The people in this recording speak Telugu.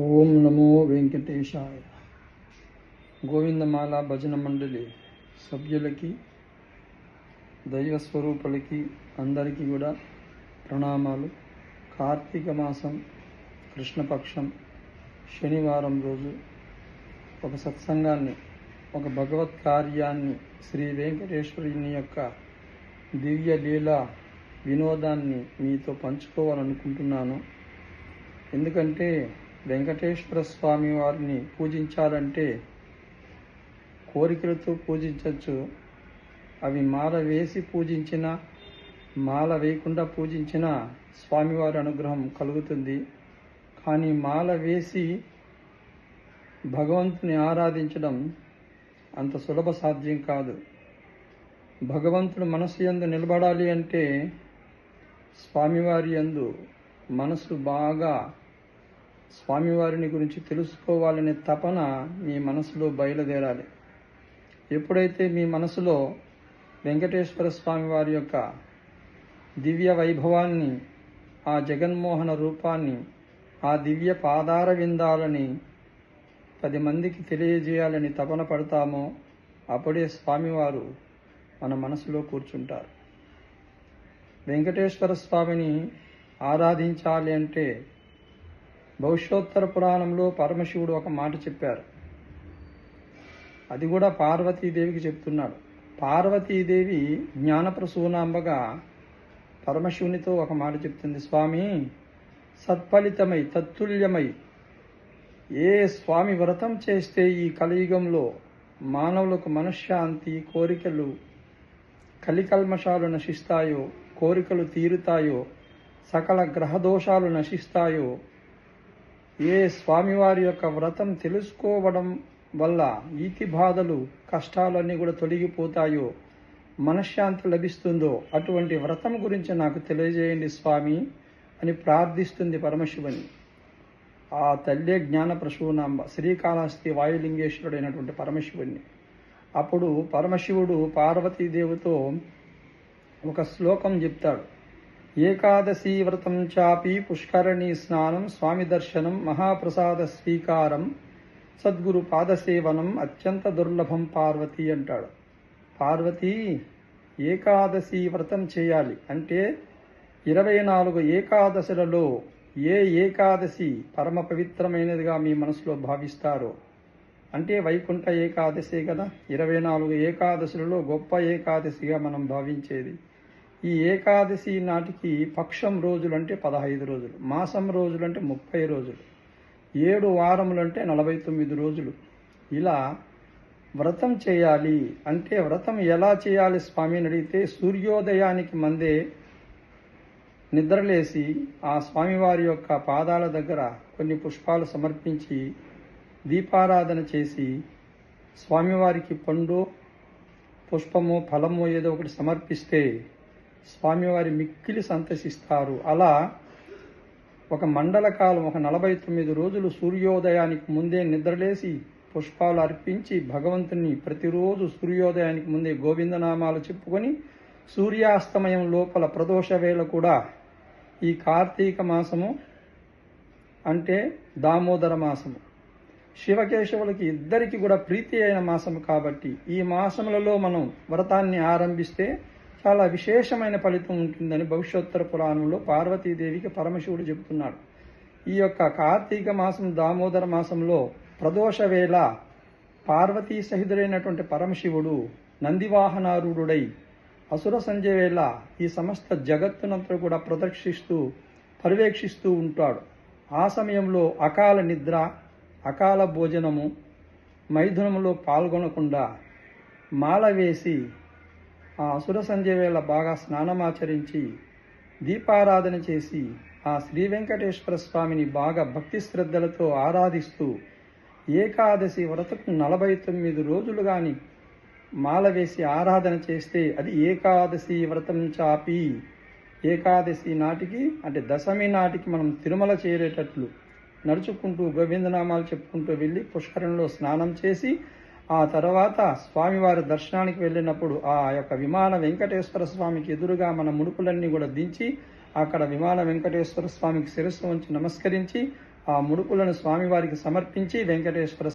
ఓం నమో వెంకటేశాయ. గోవిందమాల భజన మండలి సభ్యులకి దైవస్వరూపులకి అందరికీ కూడా ప్రణామాలు. కార్తీక మాసం కృష్ణపక్షం శనివారం రోజు ఒక సత్సంగాన్ని ఒక భగవత్ కార్యాన్ని శ్రీ వెంకటేశ్వరుని యొక్క దివ్య లీల వినోదాన్ని మీతో పంచుకోవాలనుకుంటున్నాను. ఎందుకంటే వెంకటేశ్వర స్వామి వారిని పూజించాలంటే కోరికలతో పూజించవచ్చు అవి మాల వేసి పూజించిన మాల వేయకుండా పూజించిన స్వామివారి అనుగ్రహం కలుగుతుంది. కానీ మాల వేసి భగవంతుని ఆరాధించడం అంత సులభ సాధ్యం కాదు. భగవంతుడు మనసు యందు నిలబడాలి అంటే స్వామివారి యందు మనసు బాగా స్వామివారిని గురించి తెలుసుకోవాలనే తపన మీ మనసులో బయలుదేరాలి. ఎప్పుడైతే మీ మనసులో వెంకటేశ్వర స్వామి వారి యొక్క దివ్య వైభవాన్ని ఆ జగన్మోహన రూపాన్ని ఆ దివ్య పాదార విందాలని పది మందికి తెలియజేయాలని తపన పడతామో అప్పుడే స్వామివారు మన మనసులో కూర్చుంటారు. వెంకటేశ్వర స్వామిని ఆరాధించాలి అంటే భవిష్యోత్తర పురాణంలో పరమశివుడు ఒక మాట చెప్పారు. అది కూడా పార్వతీదేవికి చెప్తున్నాడు. పార్వతీదేవి జ్ఞానప్రసూనాంబగా పరమశివునితో ఒక మాట చెప్తుంది. స్వామి సత్ఫలితమై తత్తుల్యమై ఏ స్వామి వ్రతం చేస్తే ఈ కలియుగంలో మానవులకు మనశ్శాంతి కోరికలు కలికల్మషాలు నశిస్తాయో కోరికలు తీరుతాయో సకల గ్రహదోషాలు నశిస్తాయో ఏ స్వామివారి యొక్క వ్రతం తెలుసుకోవడం వల్ల ఈతి బాధలు కష్టాలన్నీ కూడా తొలగిపోతాయో మనశ్శాంతి లభిస్తుందో అటువంటి వ్రతం గురించి నాకు తెలియజేయండి స్వామి అని ప్రార్థిస్తుంది పరమశివుని. ఆ తల్లే జ్ఞాన ప్రసూనాంబ శ్రీకాళహస్తి వాయులింగేశ్వరుడైనటువంటి పరమశివుణ్ణి. అప్పుడు పరమశివుడు పార్వతీదేవితో ఒక శ్లోకం చెప్తాడు. ఏకాదశి వ్రతం చాపి పుష్కరణి స్నానం స్వామి దర్శనం మహాప్రసాద స్వీకారం సద్గురు పాదసేవనం అత్యంత దుర్లభం పార్వతి అంటాడు. పార్వతి ఏకాదశి వ్రతం చేయాలి. అంటే ఇరవై నాలుగు ఏకాదశులలో ఏ ఏకాదశి పరమ పవిత్రమైనదిగా మీ మనసులో భావిస్తారో? అంటే వైకుంఠ ఏకాదశి కదా. ఇరవై నాలుగు ఏకాదశులలో గొప్ప ఏకాదశిగా మనం భావించేది. ఈ ఏకాదశి నాటికి పక్షం రోజులు అంటే పదహైదు రోజులు మాసం రోజులు అంటే ముప్పై రోజులు ఏడు వారములు అంటే నలభై తొమ్మిది రోజులు. ఇలా వ్రతం చేయాలి అంటే వ్రతం ఎలా చేయాలి స్వామిని అడిగితే సూర్యోదయానికి మందే నిద్రలేసి ఆ స్వామివారి యొక్క పాదాల దగ్గర కొన్ని పుష్పాలు సమర్పించి దీపారాధన చేసి స్వామివారికి పండు పుష్పము ఫలము ఏదో ఒకటి సమర్పిస్తే స్వామివారి మిక్కిలి సంతసిస్తారు. అలా ఒక మండల కాలం ఒక నలభై తొమ్మిది రోజులు సూర్యోదయానికి ముందే నిద్రలేసి పుష్పాలు అర్పించి భగవంతుని ప్రతిరోజు సూర్యోదయానికి ముందే గోవిందనామాలు చెప్పుకొని సూర్యాస్తమయం లోపల ప్రదోష వేళ కూడా ఈ కార్తీక మాసము అంటే దామోదర మాసము. శివకేశవులకి ఇద్దరికి కూడా ప్రీతి అయిన మాసము కాబట్టి ఈ మాసములలో మనం వ్రతాన్ని ఆరంభిస్తే చాలా విశేషమైన ఫలితం ఉంటుందని భవిష్యోత్తర పురాణంలో పార్వతీదేవికి పరమశివుడు చెబుతున్నాడు. ఈ యొక్క కార్తీక మాసం దామోదర మాసంలో ప్రదోష వేళ పార్వతీ సహితుడైనటువంటి పరమశివుడు నందివాహనారూఢుడై అసుర సంజయ వేళ ఈ సమస్త జగత్తునంతా కూడా ప్రదర్శిస్తూ పర్యవేక్షిస్తూ ఉంటాడు. ఆ సమయంలో అకాల నిద్ర అకాల భోజనము మైథునంలో పాల్గొనకుండా మాల వేసి ఆ అసుర సంధ్య వేళ బాగా స్నానమాచరించి దీపారాధన చేసి ఆ శ్రీ వెంకటేశ్వర స్వామిని బాగా భక్తి శ్రద్ధలతో ఆరాధిస్తూ ఏకాదశి వ్రతకు నలభై తొమ్మిది రోజులు కానీ మాల వేసి ఆరాధన చేస్తే అది ఏకాదశి వ్రతం చాపి. ఏకాదశి నాటికి అంటే దశమి నాటికి మనం తిరుమల చేరేటట్లు నడుచుకుంటూ గోవిందనామాలు చెప్పుకుంటూ వెళ్ళి పుష్కరంలో స్నానం చేసి ఆ తర్వాత స్వామివారి దర్శనానికి వెళ్ళినప్పుడు ఆ యొక్క విమాన వెంకటేశ్వర స్వామికి ఎదురుగా మన ముడుపులన్నీ కూడా దించి అక్కడ విమాన వెంకటేశ్వర స్వామికి శిరస్సు ఉంచి నమస్కరించి ఆ ముడుపులను స్వామివారికి సమర్పించి వెంకటేశ్వర